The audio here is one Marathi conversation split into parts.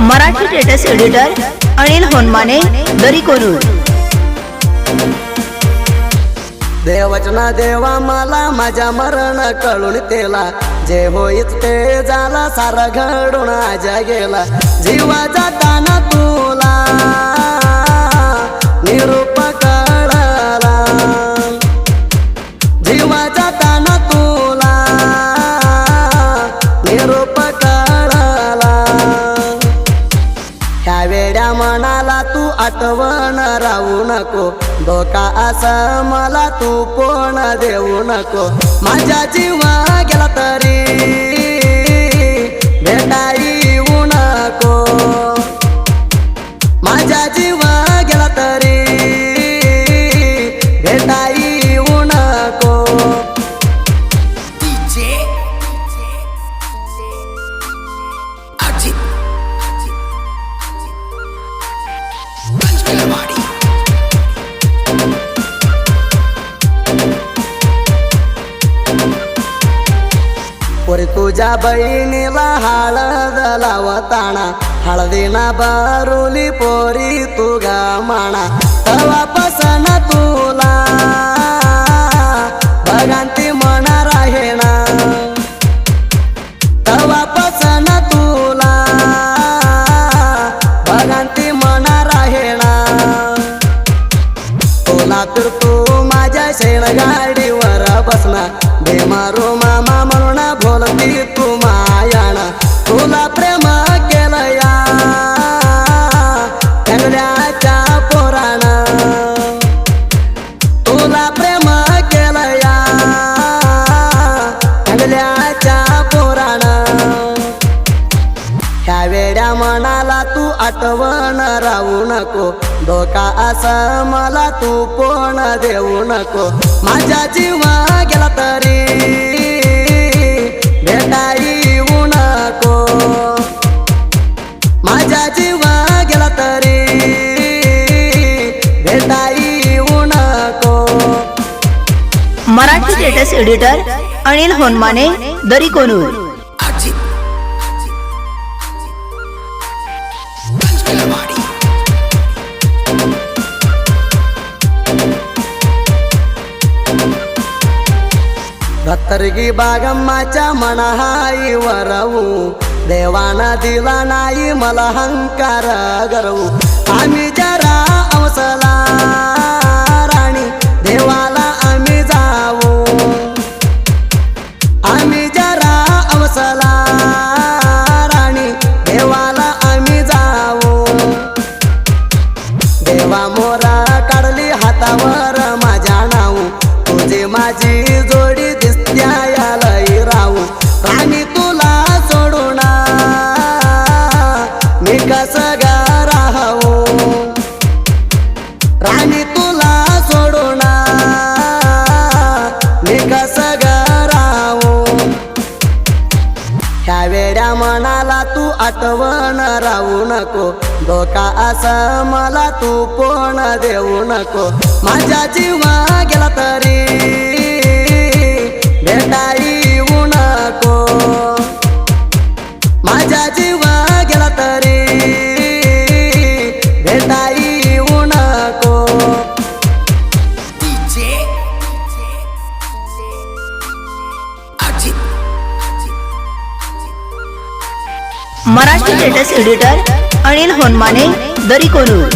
मराठी लेटेस्ट एडिटर अनिल होनमाने दरी देवचना देवा मला माझ्या मरण कळून तेला. जे होईत ते झाला सारा घडून आजा गेला. जीवा जाताना तुला निरूप कळला. जीवा जाताना तुला आठवण राहू नको. धोका असा मला तू कोण देऊ नको. माझ्या जीवा गेला तरी भेटा येऊ नको. माझ्या जीव पोरी तुझ्या बहिणीला हळद लावताना हळदीना बारुली पोरी तुगा माना तवा पसन तुला भगांती म्हणा राहेना तवा पसन तुला भगांती म्हणा राहेना तुला तर तू माझ्या शेण गाडीवर बसना भीमारू मामा म्हणून तू मायाना तुला प्रेम केलं या टंगड्याच्या तुला प्रेम केलं या टंगड्याच्या पोराना ह्या वेड्या मनाला तू आठवण राहू नको धोका असं मला तू कोण देऊ नको. माझ्या जीवा गेला तरी नको माझ्या जीवा गेला तरी भेटा येऊ नको. Marathi latest editor Anil Honmane Dari Konur. ಕರ್ಗಿ ಬಾಗಮ್ಮ ಚಮಣಹಾಯಿ ವರವು ದೇವಾನ ದಿಲಾನಾಯಿ ಮಲಹಂಕಾರ ಗರವು ಆಮಿ ಜರ ಅವಸಲ तू कोण देऊ नको. माझ्या जीवा गेला तरी भेटा येऊ नको. माझ्या जीवा गेला तरी भेटा येऊ नको. मराठी टेटस एडिटर अनिल होनमाने दरी कोरूर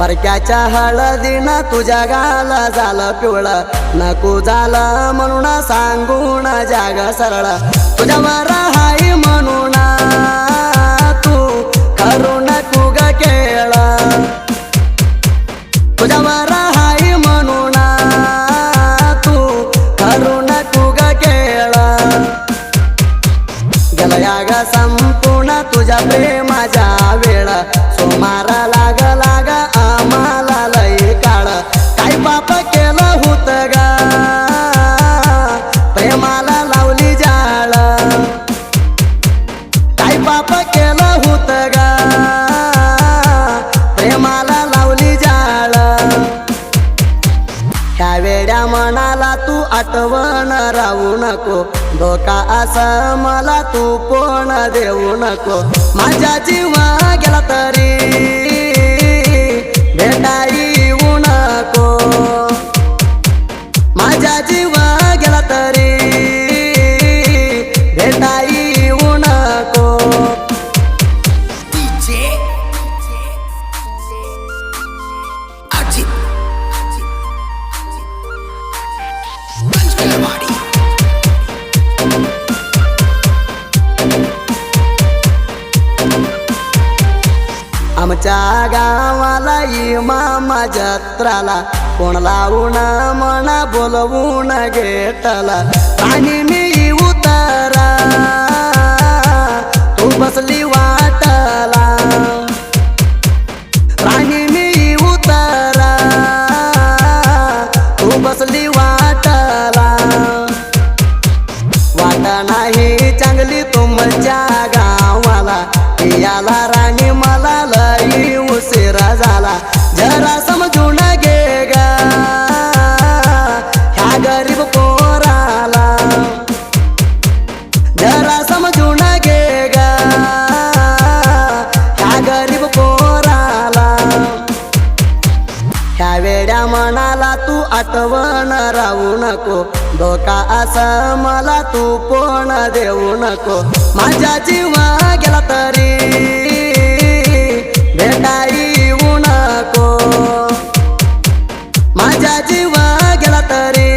परक्याच्या हळदीनं तुझ्या गाला झालं पिवळं. नको झालं म्हणून सांगून जाग सरळ. तुझ्यावर हाय म्हणून आठवण राहू नको. धोका असा मला तू पण देऊ नको. माझ्या जीवा गेला तरी आमच्या गावाला मामा जत्राला कोण लावून म्हणा बोलवून घेतला आणि मी उतारा तू बसली वाटला. आणि मी उतारा तू बसली वाटला. वाटा नाही चांगली तुमच्या गावाला. याला राणी मनाला राहू नको. धोका असं मला तू पण देऊ नको. माझ्या जीवा गेला तरी भेटा येऊ नको. माझ्या जीवा गेला तरी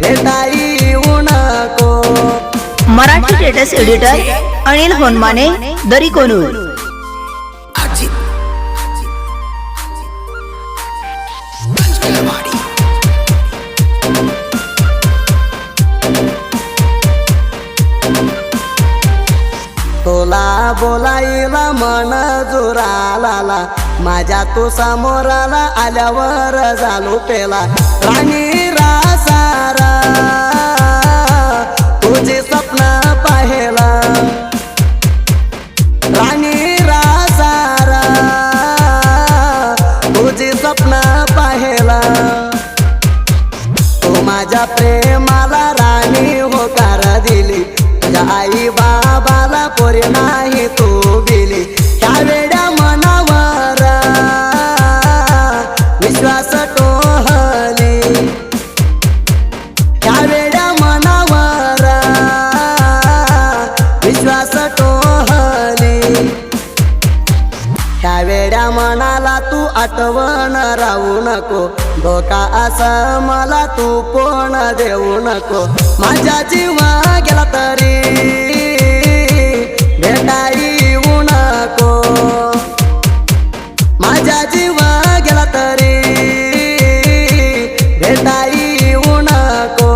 भेटा येऊ नको. मराठी स्टेटस एडिटर अनिल होनमाने दरी कोनूर माझ्या तू समोराला आल्यावर झालो पेला. राणी रासारा तुझे स्वप्न पाहिला. राणी रासारा तुझे स्वप्न पाहिला. तू माझ्या प्रेम धोका असा मला तू पण देऊ नको? माझ्या जीवा गेला तरी भेटा येऊ नको. माझ्या जीवा गेला तरी भेटा येऊ नको.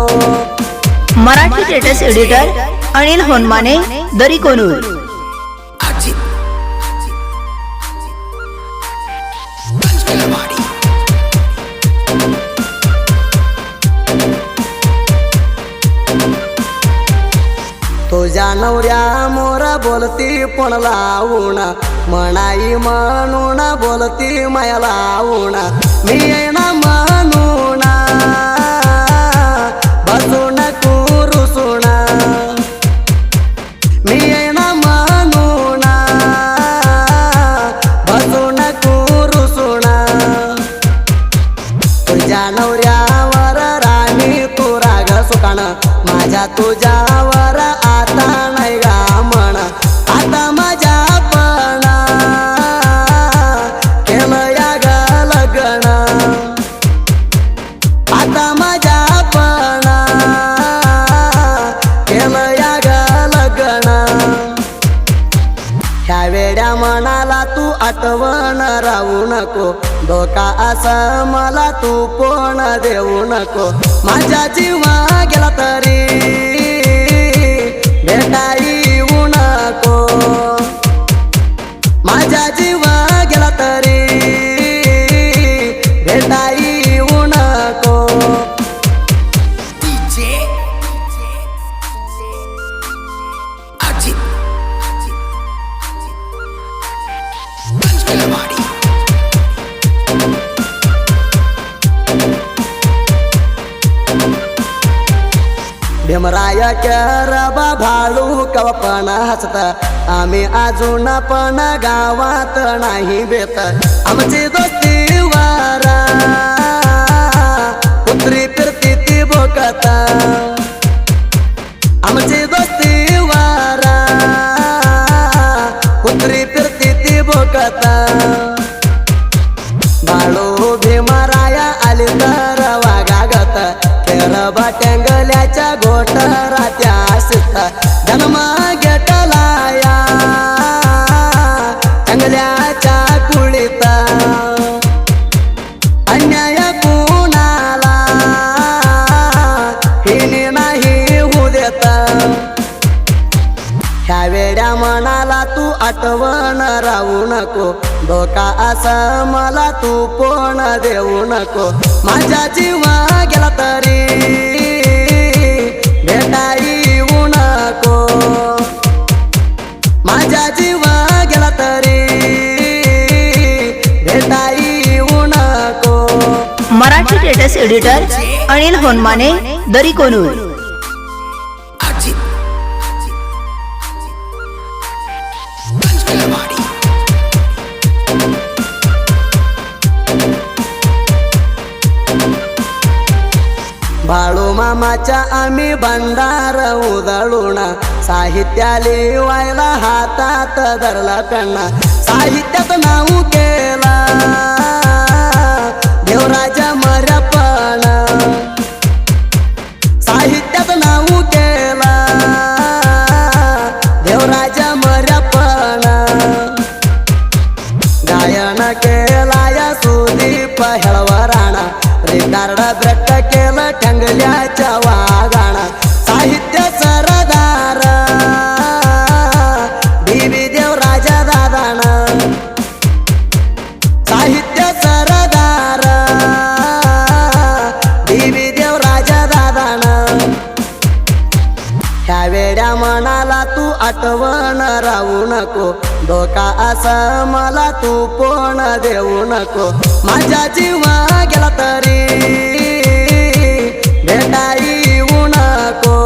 Marathi status editor Anil Honmane Dari Konur. नवऱ्या मोर बोलती पण लावून. म्हणाई म्हणून बोलती माया लावून. मी येणा म्हणून. बसून कुरुसून मी येणा म्हणून. बसून कुरुसून तुझ्या नवऱ्यावर राणी तू राग सुकाण माझ्या तुझ्या नको. धोका असं मला तू पण देऊ नको. माझ्या जीवा गेला तरी रबा भाळू कवा पण हसता. आम्ही अजून पण गावात नाही बेत. आमची दोस्ती वारा पुत्री फिरती ती भोकता. आमची दोस्ती वारा पुत्री फिरती ती भोकता. आठवण राहू नको. धोका असं मला तू पण देऊ नको. माझ्या जीवा गेला तरी भेटा येऊ नको. माझ्या जीवा गेला तरी भेटा येऊ नको. Marathi status editor Anil Honmane Dari Konur. Balu आम्ही भंडार उधळून साहित्या लिवायला हातात धरला त्यांना साहित्यात नाव केला. देवराजा मर्यापण साहित्यात नाव केला. देवराजा मर्यापण गायन केला या सुदीप हेळवराणा रिकार्ड ठंगल्याच्या वागाणा साहित्य सरदार देवी देव राजा दादाना साहित्य सरदार देवी देव राजा दादाना ह्या वेड्या मनाला तू आठवण राहू नको. धोका असा मला तू कोण देऊ नको. माझ्या जीवा गेला तरी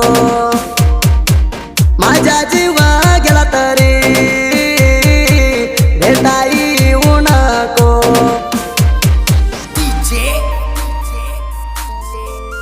Oh.